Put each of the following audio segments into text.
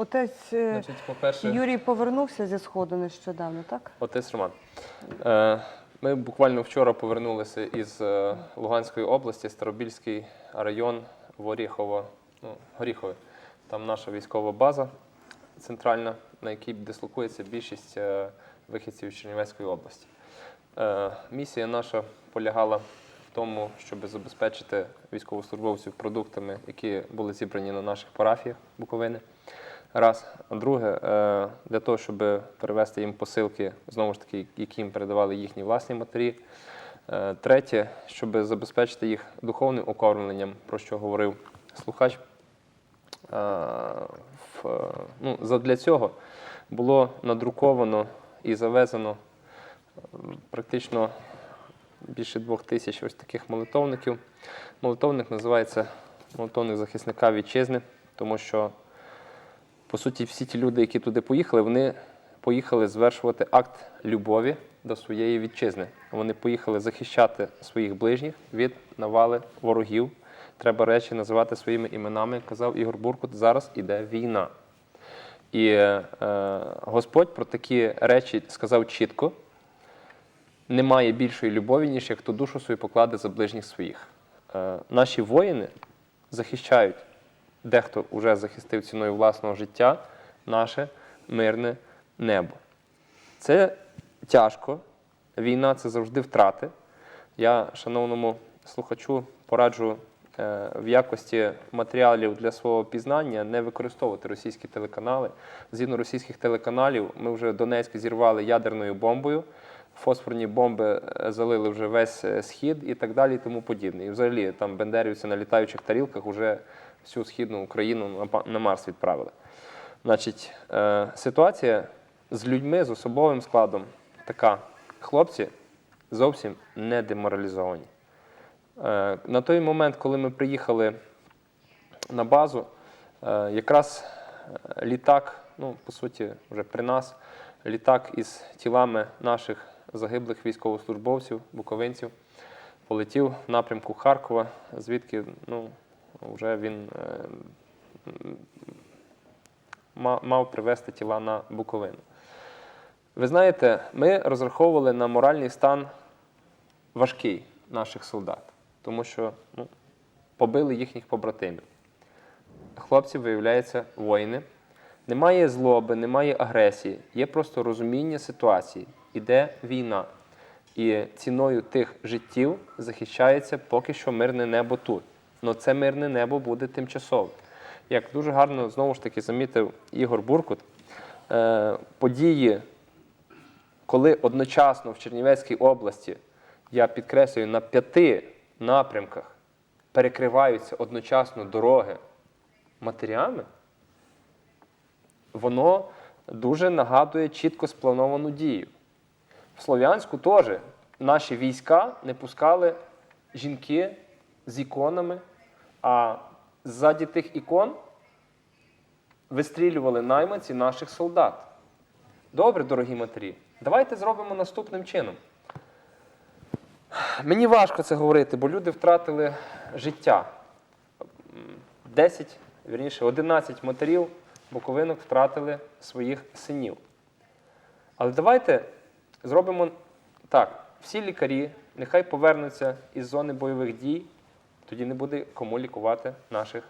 Отець е, Значить, по-перше, Юрій повернувся зі сходу нещодавно, так? отець Роман. Е, Ми буквально вчора повернулися із е, Луганської області, Старобільський район Воріхово, ну, Горіхове. Там наша військова база центральна, на якій дислокується більшість е, вихідців з Чернівецької області. Е, Місія наша полягала в тому, щоб забезпечити військовослужбовців продуктами, які були зібрані на наших парафіях Буковини. Раз. Друге, е, для того, щоб перевести їм посилки, знову ж таки, які їм передавали їхні власні матері. Е, Третє, щоб забезпечити їх духовним окормленням, про що говорив слухач. Е, ну, задля цього було надруковано і завезено практично більше двох тисяч ось таких молитовників. Молитовник називається молитовник захисника вітчизни, тому що, по суті, всі ті люди, які туди поїхали, вони поїхали звершувати акт любові до своєї вітчизни. Вони поїхали захищати своїх ближніх від навали ворогів. Треба речі називати своїми іменами, казав Ігор Буркут. Зараз іде війна. І е, Господь про такі речі сказав чітко: немає більшої любові, ніж як хто душу свою покладе за ближніх своїх. Е, наші воїни захищають, дехто вже захистив ціною власного життя, наше мирне небо. Це тяжко. Війна це завжди втрати. Я, шановному слухачу, пораджу е, в якості матеріалів для свого пізнання не використовувати російські телеканали. Згідно російських телеканалів, ми вже Донецьк зірвали ядерною бомбою, фосфорні бомби е, залили вже весь е, схід і так далі, і тому подібне. І взагалі там бендерівці на літаючих тарілках вже всю східну Україну на Марс відправили. Значить, е, ситуація з людьми, з особовим складом така. Хлопці зовсім не деморалізовані. Е, На той момент, коли ми приїхали на базу, е, якраз літак, ну, по суті, вже при нас, літак із тілами наших загиблих військовослужбовців, буковинців, полетів в напрямку Харкова, звідки ну, вже він е, мав привезти тіла на Буковину. Ви знаєте, ми розраховували на моральний стан важкий наших солдат, тому що ну, побили їхніх побратимів. Хлопці, виявляється, воїни. Немає злоби, немає агресії, є просто розуміння ситуації. Іде війна. І ціною тих життів захищається поки що мирне небо тут. Але це мирне небо буде тимчасове. Як дуже гарно знову ж таки замітив Ігор Буркут, е, події коли одночасно в Чернівецькій області, я підкреслюю, на п'яти напрямках перекриваються одночасно дороги матерями, воно дуже нагадує чітко сплановану дію. В Слов'янську теж наші війська не пускали жінки з іконами, а ззаді тих ікон вистрілювали найманці наших солдат. Добре, дорогі матері, давайте зробимо наступним чином. Мені важко це говорити, бо люди втратили життя. 10, вірніше, 11 матерів буковинок втратили своїх синів. Але давайте зробимо так: всі лікарі нехай повернуться із зони бойових дій, тоді не буде кому лікувати наших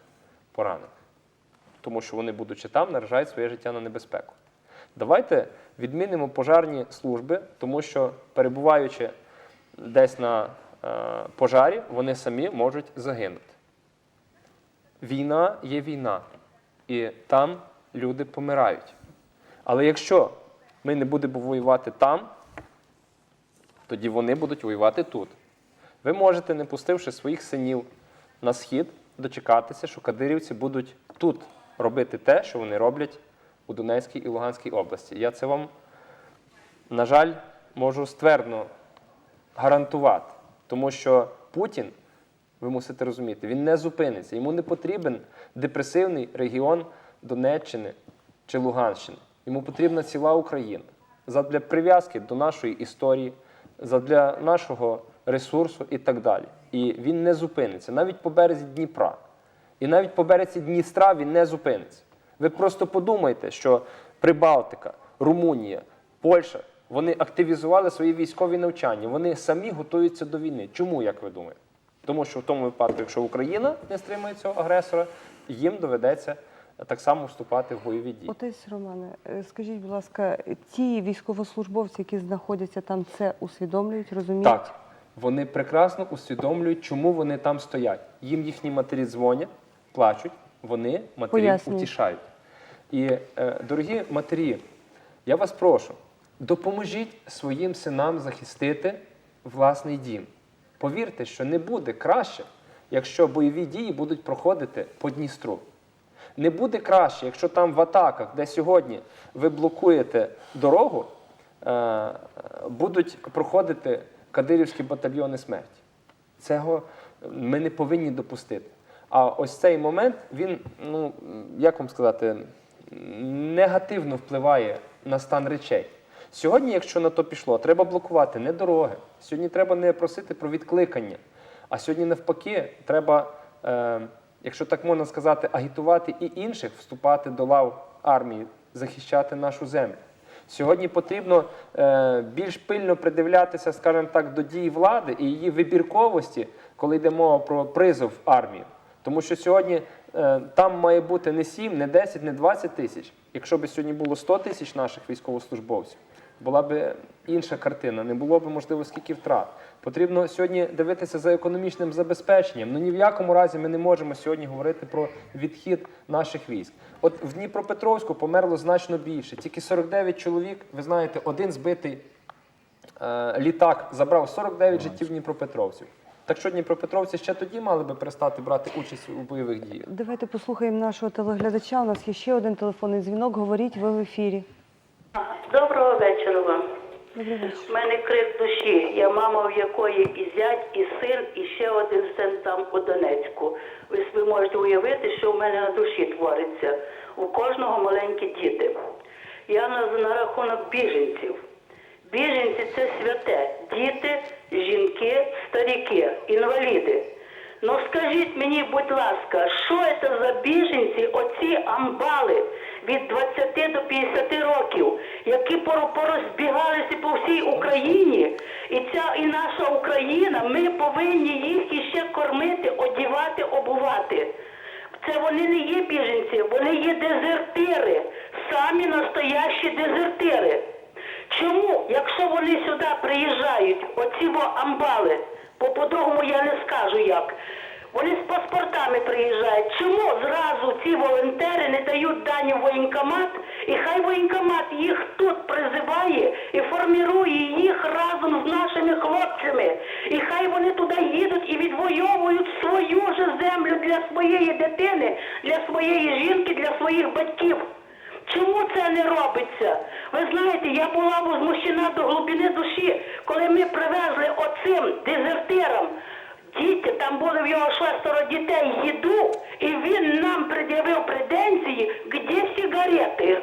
поранених. Тому що вони, будучи там, наражають своє життя на небезпеку. Давайте відмінимо пожарні служби, тому що перебуваючи десь на е, пожарі, вони самі можуть загинути. Війна є війна, і там люди помирають. Але якщо ми не будемо воювати там, тоді вони будуть воювати тут. Ви можете, не пустивши своїх синів на схід, дочекатися, що кадирівці будуть тут робити те, що вони роблять у Донецькій і Луганській області. Я це вам, на жаль, можу ствердно гарантувати, тому що Путін, ви мусите розуміти, він не зупиниться. Йому не потрібен депресивний регіон Донеччини чи Луганщини. Йому потрібна ціла Україна задля прив'язки до нашої історії, задля нашого ресурсу і так далі. І він не зупиниться навіть по березі Дніпра. І навіть по березі Дністра він не зупиниться. Ви просто подумайте, що Прибалтика, Румунія, Польща вони активізували свої військові навчання. Вони самі готуються до війни. Чому, як ви думаєте? Тому що в тому випадку, якщо Україна не стримує цього агресора, їм доведеться так само вступати в бойові дії. Отець Романе, е, скажіть, будь ласка, ті військовослужбовці, які знаходяться там, це усвідомлюють, розуміють? Так, вони прекрасно усвідомлюють, чому вони там стоять. Їм їхні матері дзвонять, плачуть, вони матерів Пояснюють. утішають. І, е, дорогі матері, я вас прошу, допоможіть своїм синам захистити власний дім. Повірте, що не буде краще, якщо бойові дії будуть проходити по Дністру. Не буде краще, якщо там в атаках, де сьогодні ви блокуєте дорогу, е, будуть проходити кадирівські батальйони смерті. Цього ми не повинні допустити. А ось цей момент, він, ну, як вам сказати, негативно впливає на стан речей. Сьогодні, якщо на то пішло, треба блокувати не дороги. Сьогодні треба не просити про відкликання. А сьогодні, навпаки, треба, е, якщо так можна сказати, агітувати і інших вступати до лав армії, захищати нашу землю. Сьогодні потрібно е, більш пильно придивлятися, скажімо так, до дій влади і її вибірковості, коли йде мова про призов армії. Тому що сьогодні е, там має бути не 7, не 10, не 20 тисяч. Якщо б сьогодні було 100 тисяч наших військовослужбовців, була б інша картина, не було б можливо скільки втрат. Потрібно сьогодні дивитися за економічним забезпеченням. Ну ні в якому разі ми не можемо сьогодні говорити про відхід наших військ. От в Дніпропетровську померло значно більше. Тільки 49 чоловік. Ви знаєте, один збитий е, літак забрав 49 життів дніпропетровців. Так що Дніпропетровці ще тоді мали би перестати брати участь у бойових діях. Давайте послухаємо нашого телеглядача. У нас є ще один телефонний дзвінок. Говоріть, ви в ефірі. Доброго вечора вам. У мене крик душі. Я мама, в якої і зять, і син, і ще один син там у Донецьку. Ви можете уявити, що в мене на душі твориться. У кожного маленькі діти. Я на, на рахунок біженців. Біженці це святе. Діти, жінки, старіки, інваліди. Ну скажіть мені, будь ласка, що це за біженці, оці амбали від 20 до 50 років, які порозбігалися по всій Україні, і ця і наша Україна, ми повинні їх іще кормити, одівати, обувати. Це вони не є біженці, вони є дезертири, самі настоящі дезертири. Чому, якщо вони сюди приїжджають, оці амбали, по-другому я не скажу як, вони з паспортами приїжджають. Чому зразу ці волонтери не дають дані в воєнкомат, і хай воєнкомат їх тут призиває і формірує їх разом з нашими хлопцями. І хай вони туди їдуть і відвоюють свою же землю для своєї дитини, для своєї жінки, для своїх батьків. Чому це не робиться? Ви знаєте, я була возмущена до глибини душі, коли ми привезли оцим дезертирам. Там були в його шестеро дітей їду, і він нам пред'явив претензії, де сигарети.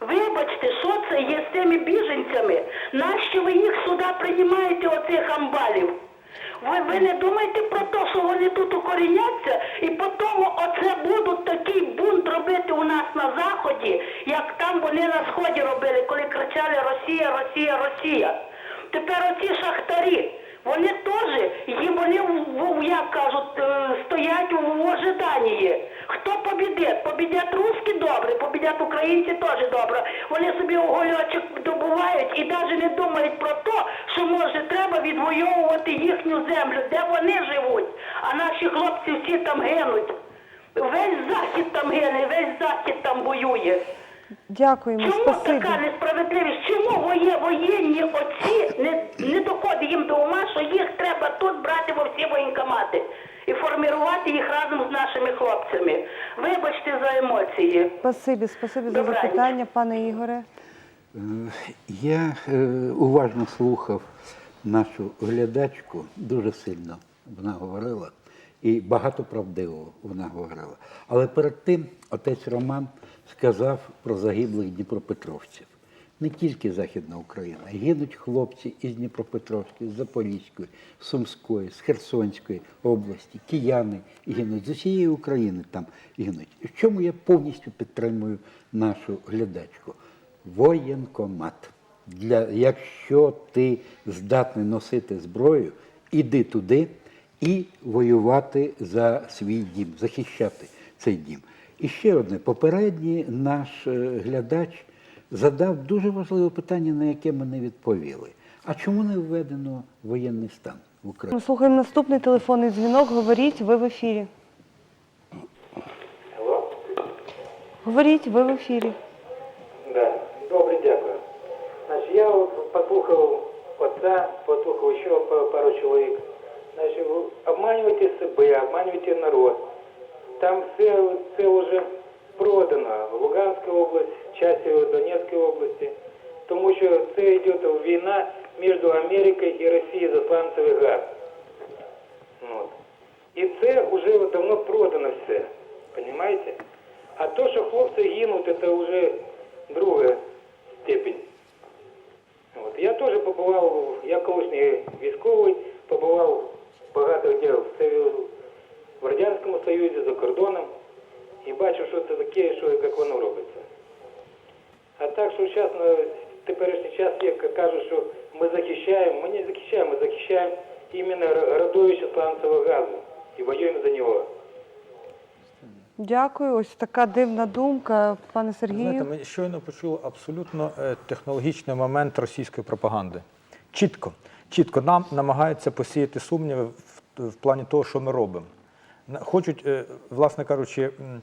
Вибачте, що це є з цими біженцями? Нащо ви їх сюди приймаєте, оцих амбалів? Ви, ви не думаєте про те, що вони тут укоріняться, і потім оце будуть такий бунт робити у нас на заході, як там вони на сході робили, коли кричали Росія, Росія, Росія. Тепер оці шахтарі, вони теж, їм вони, в- в- як кажуть, е, стоять в ожиданні. Хто побідить? Побідять русські добре, побідять українці теж добре. Вони собі огольочок добувають і навіть не думають про те, що може треба відвоювати їхню землю, де вони живуть, а наші хлопці всі там гинуть. Весь захід там гине, весь захід там воює. Дякуємо, Чому спасибі. така несправедливість? Чому воє, воєнні оці не, не доходить їм до ума, що їх треба тут брати во всі воєнкомати і формувати їх разом з нашими хлопцями? Вибачте за емоції. Спасибі, спасибі за запитання, пане Ігоре. Е, Я е, уважно слухав нашу глядачку, дуже сильно вона говорила, і багато правдивого вона говорила. Але перед тим отець Роман сказав про загиблих дніпропетровців. не тільки Західна Україна. Гинуть хлопці із Дніпропетровської, з Запорізької, Сумської, з Херсонської області, кияни гинуть з усієї України там гинуть. В чому я повністю підтримую нашу глядачку? Воєнкомат. Для, якщо ти здатний носити зброю, іди туди і воювати за свій дім, захищати цей дім. І ще одне, попередній наш е, глядач задав дуже важливе питання, на яке ми не відповіли. А чому не введено воєнний стан в Україні? Ми слухаємо наступний телефонний дзвінок. Говоріть, ви в ефірі. Алло? Говоріть, ви в ефірі. Да. Добре, дякую. Значить, я от послухав отца, послухав ще пару чоловік. Значить, ви обманюєте себе, обманюєте народ. Там все це вже продано. Луганська область, частина Донецької області. Тому що це йде війна між Америкою і Росією за сланцевий газ. От. І це вже давно продано все. Понимаете? А то, що хлопці гинуть, це вже друга степень. От. Я теж побував, я колишній військовий, побував багато де в, Радянському Союзі, за кордоном, і бачив, що це таке, що як воно робиться. А так, що зараз на теперішній час як кажуть, що ми захищаємо, ми не захищаємо, ми захищаємо іменно родовище сланцевого газу і воюємо за нього. Дякую. Ось така дивна думка, пане Сергію. Знаєте, ми щойно почули абсолютно е, технологічний момент російської пропаганди. Чітко, чітко нам намагаються посіяти сумніви в, в плані того, що ми робимо. Хочуть, е, власне кажучи, е,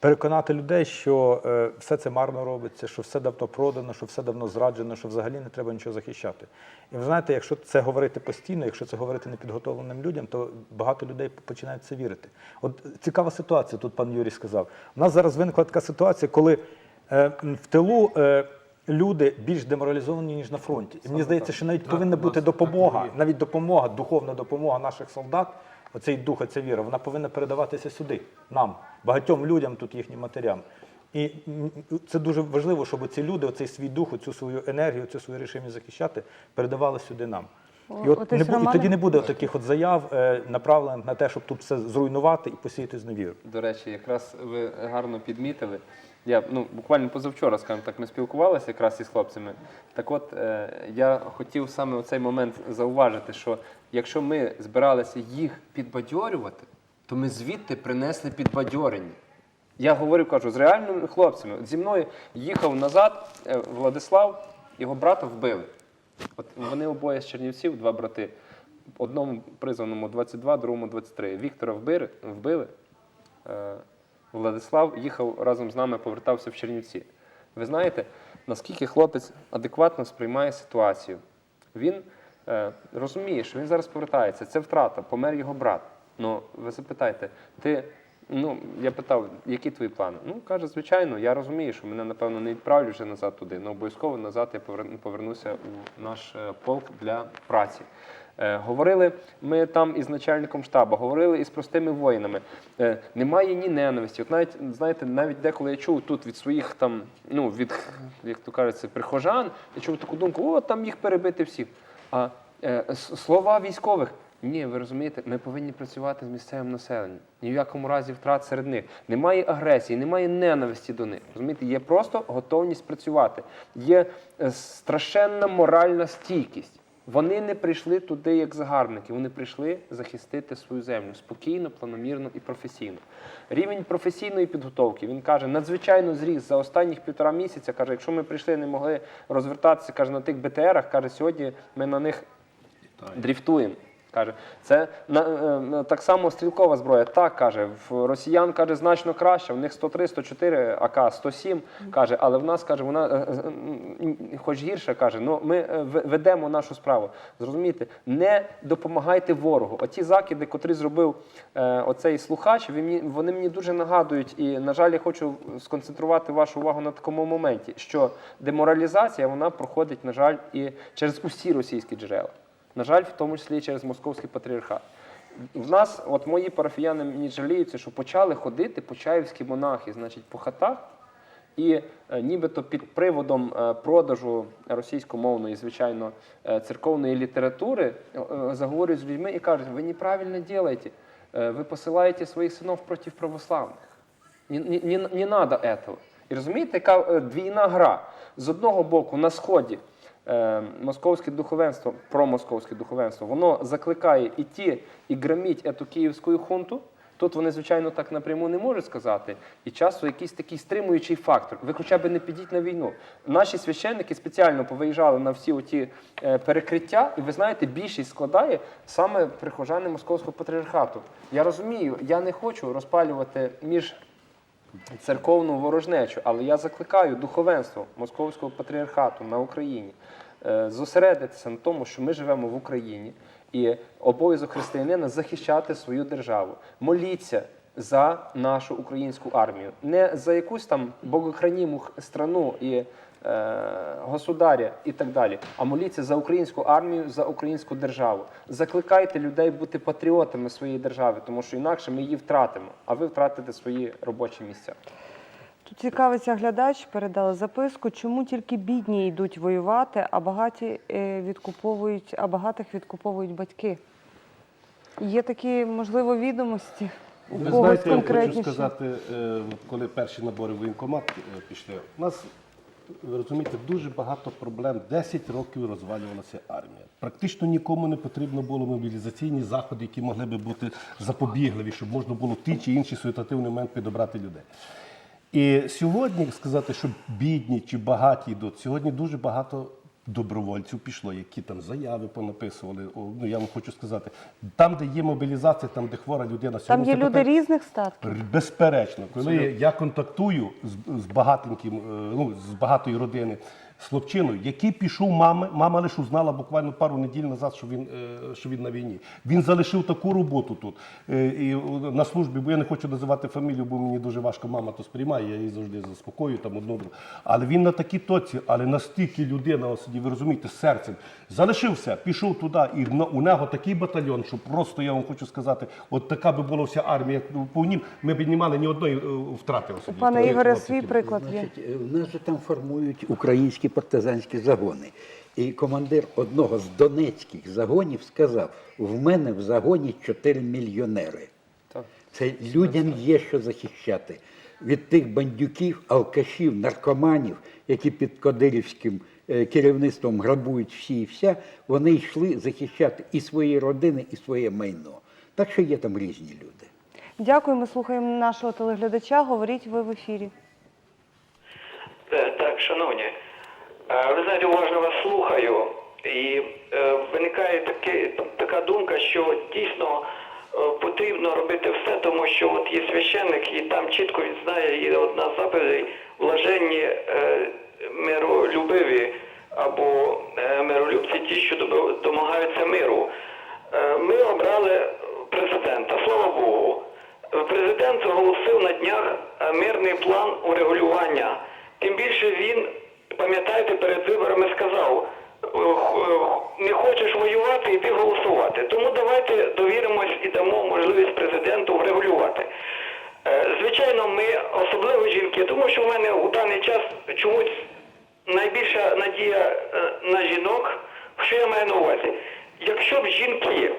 переконати людей, що е, все це марно робиться, що все давно продано, що все давно зраджено, що взагалі не треба нічого захищати. І ви знаєте, якщо це говорити постійно, якщо це говорити непідготовленим людям, то багато людей починають це вірити. От цікава ситуація, тут пан Юрій сказав. У нас зараз виникла така ситуація, коли в тилу. Люди більш деморалізовані ніж на фронті, і мені здається, що навіть повинна бути допомога, навіть допомога, духовна допомога наших солдат. Оцей дух, ця віра, вона повинна передаватися сюди, нам, багатьом людям, тут їхнім матерям. І це дуже важливо, щоб ці люди, оцей свій дух, цю свою енергію, цю свою рішення захищати, передавали сюди нам. І, от не, бу- і тоді не буде таких от заяв, е, направлених на те, щоб тут все зруйнувати і посіяти зневіру. До речі, якраз ви гарно підмітили. Я ну буквально позавчора, скажімо так, ми спілкувалися якраз із хлопцями. Так от е, я хотів саме у цей момент зауважити, що якщо ми збиралися їх підбадьорювати, то ми звідти принесли підбадьорення. Я говорю, кажу, з реальними хлопцями. Зі мною їхав назад е, Владислав, його брата вбили. От вони обоє з Чернівців, два брати. Одному призваному 22, другому 23. Віктора вбили, вбили. Е, Владислав їхав разом з нами, повертався в Чернівці. Ви знаєте, наскільки хлопець адекватно сприймає ситуацію. Він е, розуміє, що він зараз повертається. Це втрата, помер його брат. Ну, ви запитайте, ти. Ну, я питав, які твої плани? Ну, каже, звичайно, я розумію, що мене, напевно, не відправлять вже назад туди, але обов'язково назад я повернуся у наш е, полк для праці. Е, говорили ми там із начальником штабу, говорили із простими воїнами. Е, немає ні ненависті. От навіть, знаєте, навіть деколи я чув тут від своїх там, ну, від, як то кажеться, прихожан, я чув таку думку, о, там їх перебити всіх. А е, слова військових. Ні, ви розумієте, ми повинні працювати з місцевим населенням. Ні в якому разі втрат серед них. Немає агресії, немає ненависті до них. Розумієте, є просто готовність працювати. Є страшенна моральна стійкість. Вони не прийшли туди як загарбники, вони прийшли захистити свою землю спокійно, планомірно і професійно. Рівень професійної підготовки він каже, надзвичайно зріс за останніх півтора місяця. Каже, якщо ми прийшли, не могли розвертатися, каже, на тих БТРах, каже, сьогодні ми на них дріфтуємо. Каже, це на, е, так само стрілкова зброя. Так каже, в росіян каже значно краще. В них 103, 104 АК, 107, каже, але в нас каже, вона е, е, хоч гірше каже, ну ми ведемо нашу справу. Зрозумієте, не допомагайте ворогу. Оті закиди, котрі зробив е, оцей слухач, він вони мені дуже нагадують. І, на жаль, я хочу сконцентрувати вашу увагу на такому моменті, що деморалізація вона проходить, на жаль, і через усі російські джерела. На жаль, в тому числі через московський патріархат. В нас, от мої парафіяни мені жаліються, що почали ходити почаївські монахи, значить, по хатах І е, нібито під приводом е, продажу російськомовної, звичайно, е, церковної літератури е, заговорюють з людьми і кажуть, ви неправильно робите, е, ви посилаєте своїх синів проти православних. Не, не, не, надо этого. І розумієте, яка е, двійна гра? З одного боку, на сході московське духовенство, промосковське духовенство, воно закликає іти і громіть ету київську хунту. Тут вони, звичайно, так напряму не можуть сказати. І часто якийсь такий стримуючий фактор. Ви хоча б не підіть на війну. Наші священники спеціально повиїжджали на всі оті е, перекриття, і ви знаєте, більшість складає саме прихожани московського патріархату. Я розумію, я не хочу розпалювати між церковну ворожнечу, але я закликаю духовенство Московського патріархату на Україні е, зосередитися на тому, що ми живемо в Україні, і обов'язок християнина захищати свою державу. Моліться за нашу українську армію, не за якусь там богохраніму страну і государя і так далі, а моліться за українську армію, за українську державу. Закликайте людей бути патріотами своєї держави, тому що інакше ми її втратимо, а ви втратите свої робочі місця. Тут цікавиться глядач, передали записку, чому тільки бідні йдуть воювати, а багаті е, відкуповують, а багатих відкуповують батьки. Є такі, можливо, відомості у Ви когось знаєте, я хочу сказати, е, коли перші набори в воєнкомат е, пішли, у нас, ви розумієте, дуже багато проблем. 10 років розвалювалася армія. Практично нікому не потрібно було мобілізаційні заходи, які могли би бути запобігливі, щоб можна було в ті чи інші ситуативний момент підобрати людей. І сьогодні сказати, що бідні чи багаті йдуть, сьогодні дуже багато добровольців пішло, які там заяви понаписували. О, Ну я вам хочу сказати, там, де є мобілізація, там, де хвора людина, Там сьогодні є це люди питання- різних статків. Безперечно, коли я контактую з, з багатеньким, е, ну з багатої родини з хлопчиною, який пішов мами, мама лише узнала буквально пару неділь назад, що він, е, що він на війні. Він залишив таку роботу тут е, і е, на службі, бо я не хочу називати фамілію, бо мені дуже важко мама то сприймає, я її завжди заспокоюю там другу. Але він на такій тоці, але настільки людина ось сидів, ви розумієте, з серцем. Залишив все, пішов туди, і у нього такий батальйон, що просто я вам хочу сказати, от така би була вся армія, як по нім, ми б не мали ні одної втрати У особисто. пана Ні, Ігоря хлопці, свій приклад є. Значить, в нас же там формують українські партизанські загони. І командир одного з донецьких загонів сказав: в мене в загоні 4 мільйонери. Це людям є що захищати. Від тих бандюків, алкашів, наркоманів, які під кадирівським е, керівництвом грабують всі і вся, вони йшли захищати і свої родини, і своє майно. Так що є там різні люди. Дякую, ми слухаємо нашого телеглядача. Говоріть ви в ефірі. Е, Так, шановні, ви знаєте, уважно вас слухаю, і е, виникає таке, така думка, що дійсно е, потрібно робити все, тому що от є священник, і там чітко він знає, і одна з заповідей блаженні е, миролюбиві або е, миролюбці ті, що домагаються миру. Е, Ми обрали президента, слава Богу. Президент оголосив на днях е, мирний план урегулювання. Тим більше він, пам'ятаєте, перед виборами сказав, е, е, не хочеш воювати, іди голосувати. Тому давайте довіримось і дамо можливість президенту врегулювати. Е, Звичайно, ми, особливо жінки, тому що в мене у даний час чомусь найбільша надія на жінок, що я маю на увазі. Якщо б жінки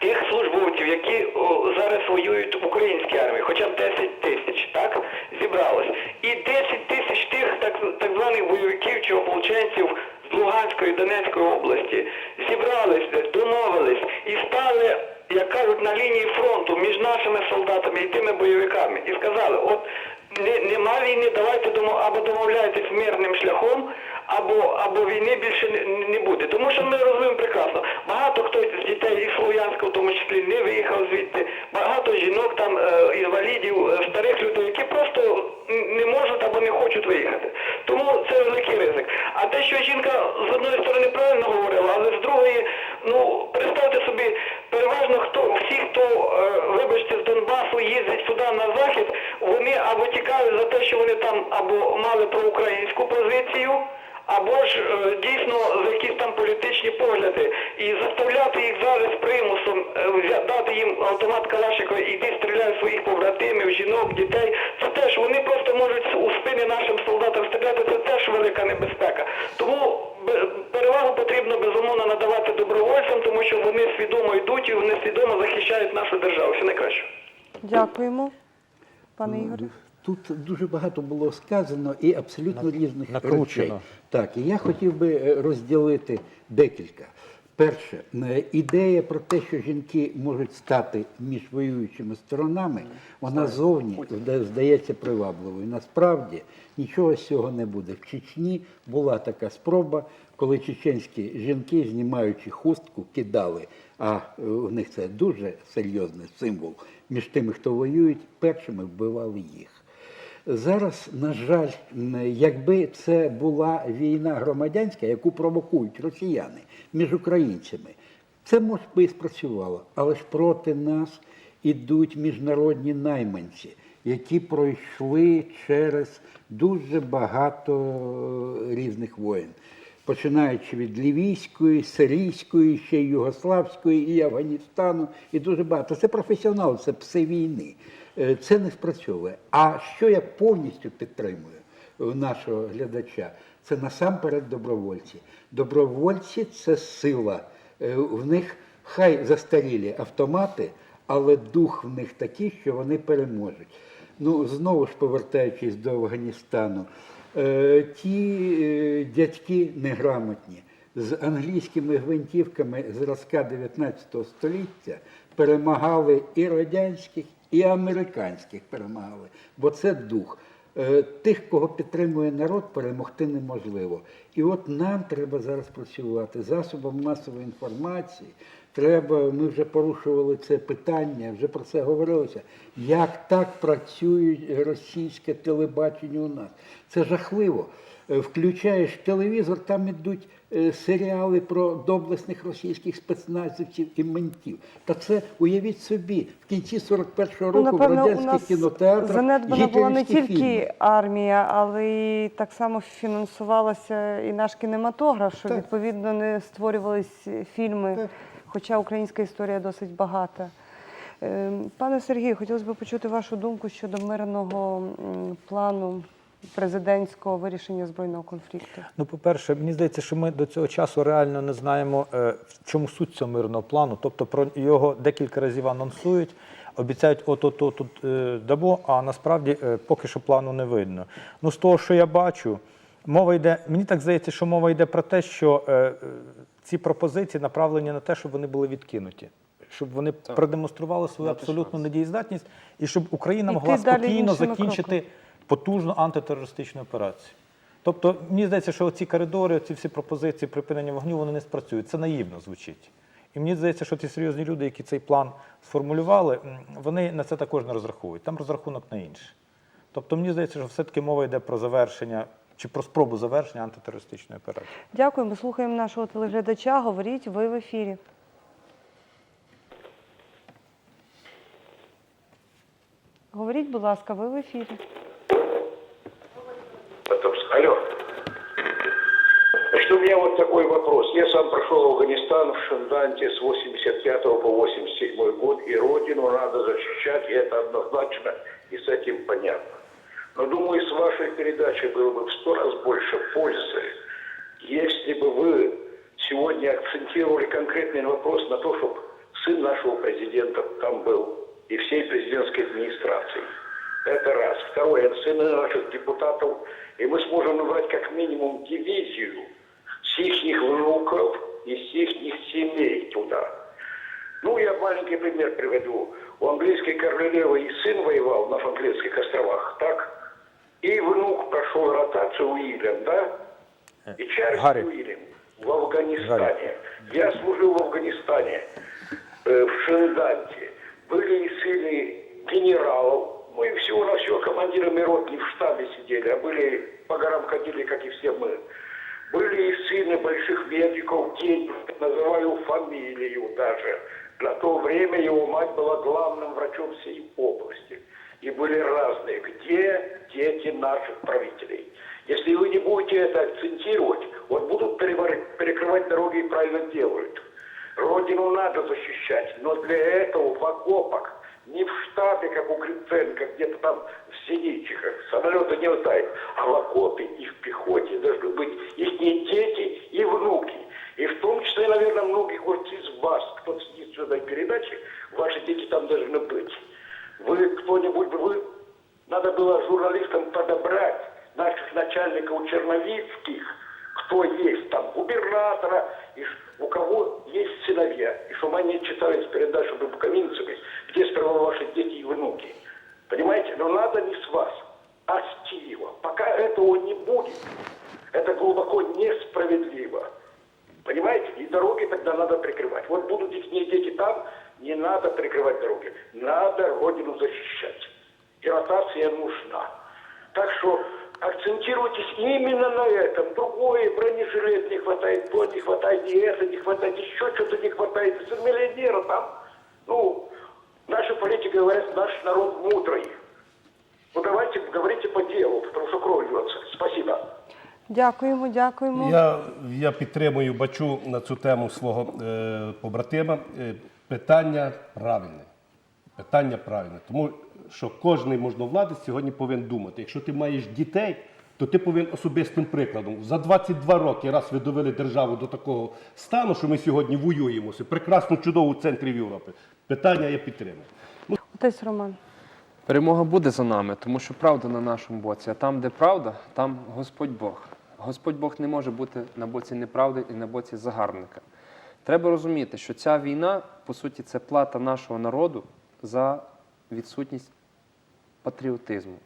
тих службовців, які о, зараз воюють в українській армії, хоча б 10 тисяч, так, зібралось. І 10 тисяч тих так, так званих бойовиків чи ополченців з Луганської, Донецької області зібрались, домовились і стали, як кажуть, на лінії фронту між нашими солдатами і тими бойовиками. І сказали, от не, нема війни, давайте домо, або домовляйтесь мирним шляхом, або, або війни більше не, не буде. Тому що ми розуміємо прекрасно. Багато хто з дітей і Слов'янська в тому числі не виїхав звідти. Багато жінок там, е, інвалідів, е, старих людей, які просто не можуть або не хочуть виїхати. Тому це великий ризик. А те, що жінка з одної сторони правильно говорила, заставляти їх зараз примусом е, дати їм автомат Калашникова і йди стріляй своїх побратимів, жінок, дітей. Це теж вони просто можуть у спини нашим солдатам стріляти. Це теж велика небезпека. Тому перевагу потрібно безумовно надавати добровольцям, тому що вони свідомо йдуть і вони свідомо захищають нашу державу. Все найкраще. Дякуємо, пане Ігоре. Тут дуже багато було сказано і абсолютно різних накручено. речей. Так, і я хотів би е, розділити декілька. Перше, е, ідея про те, що жінки можуть стати між воюючими сторонами, вона зовні здається привабливою. Насправді нічого з цього не буде. В Чечні була така спроба, коли чеченські жінки, знімаючи хустку, кидали, а е, у них це дуже серйозний символ між тими, хто воюють, першими вбивали їх. Зараз, на жаль, якби це була війна громадянська, яку провокують росіяни між українцями, це може би і спрацювало. Але ж проти нас ідуть міжнародні найманці, які пройшли через дуже багато е, різних воєн. Починаючи від лівійської, сирійської, ще й югославської, і Афганістану, і дуже багато. Це професіонали, це пси війни. Е, Це не спрацьовує. А що я повністю підтримую нашого глядача, це насамперед добровольці. Добровольці це сила. Е, В них хай застарілі автомати, але дух в них такий, що вони переможуть. Ну, знову ж повертаючись до Афганістану, е, ті дядьки неграмотні з англійськими гвинтівками зразка 19 століття перемагали і радянських, і американських перемагали, бо це дух. Е, Тих, кого підтримує народ, перемогти неможливо. І от нам треба зараз працювати засобом масової інформації. Треба, ми вже порушували це питання, вже про це говорилося. Як так працює російське телебачення у нас? Це жахливо. Е, Включаєш телевізор, там ідуть серіали про доблесних російських спецназівців і ментів. Та це уявіть собі, в кінці 41-го року Ну, напевно, в радянських кінотеатрах занедбана була не тільки фільми. армія, але й так само фінансувалася і наш кінематограф, що Так. відповідно не створювались фільми, Так. хоча українська історія досить багата. Е, Пане Сергію, хотілося б почути вашу думку щодо мирного плану президентського вирішення збройного конфлікту. Ну, по-перше, мені здається, що ми до цього часу реально не знаємо, е, в чому суть цього мирного плану. Тобто про його декілька разів анонсують, обіцяють от-от-от тут е, дамо, а насправді е, поки що плану не видно. Ну, з того, що я бачу, мова йде, мені так здається, що мова йде про те, що ці пропозиції направлені на те, щоб вони були відкинуті. Щоб вони продемонстрували свою абсолютну недієздатність, і щоб Україна могла спокійно закінчити кроками. Потужну антитерористичну операцію. Тобто, мені здається, що ці коридори, ці всі пропозиції припинення вогню, вони не спрацюють. Це наївно звучить. І мені здається, що ті серйозні люди, які цей план сформулювали, вони на це також не розраховують. Там розрахунок на інше. Тобто, мені здається, що все-таки мова йде про завершення чи про спробу завершення антитерористичної операції. Дякуємо, слухаємо нашого телеглядача. Говоріть, ви в ефірі. Говоріть, будь ласка, ви в ефірі. Я сам прошел Афганистан в Шанданте с 85 по 87 год, и родину надо защищать, и это однозначно, и с этим понятно. Но думаю, с вашей передачей было бы в сто раз больше пользы, если бы вы сегодня акцентировали конкретный вопрос на то, чтобы сын нашего президента там был, и всей президентской администрации. Это раз. Второе, сыны наших депутатов, и мы сможем набрать как минимум дивизию с их внуков и с их семей туда. Ну, я маленький пример приведу. У английской королевы и сын воевал на Фанклендских островах, так? И внук прошел ротацию Уильям, да? И Чарльз Гарри. Уильям в Афганистане. Я служил в Афганистане, э, в Шинданте. Были и сыны генералов, ну и всего на все командирами рот не в штабе сидели, а были по горам ходили, как и все мы. Были и сыны больших медиков, день, называю фамилию даже. На то время его мать была главным врачом всей области. И были разные. Где дети наших правителей? Если вы не будете это акцентировать, вот будут перекрывать дороги и правильно делают. Родину надо защищать, но для этого в окопах, не в штабе, как у Гриценко, где-то там в Синичихах, самолеты не летают, а в окопе и в пехоте должны быть их дети и внуки. И в том числе, наверное, многих вот из вас, кто сидит в этой передаче, ваши дети там должны быть. Вы кто-нибудь, вы, надо было журналистам подобрать наших начальников черновицких, кто есть там, губернатора, и ш- у кого есть сыновья, и читали с передачами буковинцами, где сперва ваши дети и внуки. Понимаете? Но надо не с вас, а с Киева. Пока этого не будет, это глубоко несправедливо. Понимаете? И дороги тогда надо прикрывать. Вот будут их дети там, не надо прикрывать дороги. Надо Родину защищать. И ротация нужна. Так что акцентируйтесь именно на этом. Другое, бронежилет не хватает, то не хватает, и это не хватает, еще что-то не хватает. Сын миллионера там. Ну, наши политики говорят, наш народ мудрый. Ну давайте говорите по делу, потому что кровь льется. Спасибо. Дякуємо, дякуємо. Я, я підтримую, бачу на цю тему свого е, побратима. Е, питання правильне. Питання правильне. Тому що кожен можновладець сьогодні повинен думати. Якщо ти маєш дітей, то ти повинен особистим прикладом. За 22 роки, раз ви довели державу до такого стану, що ми сьогодні воюємося, прекрасно, чудово у центрі Європи. Питання я підтримую. Отець Роман. Перемога буде за нами, тому що правда на нашому боці. А там, де правда, там Господь Бог. Господь Бог не може бути на боці неправди і на боці загарбника. Треба розуміти, що ця війна, по суті, це плата нашого народу за відсутність патріотизму,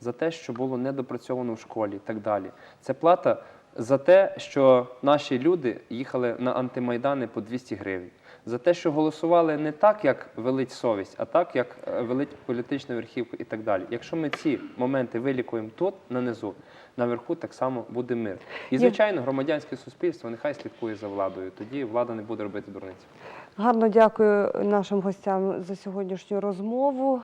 за те, що було недопрацьовано в школі і так далі. Це плата за те, що наші люди їхали на антимайдани по 200 гривень. За те, що голосували не так, як велить совість, а так, як е, велить політична верхівка і так далі. Якщо ми ці моменти вилікуємо тут, на низу, наверху так само буде мир. І, звичайно, громадянське суспільство нехай слідкує за владою. Тоді влада не буде робити дурниці. Гарно дякую нашим гостям за сьогоднішню розмову.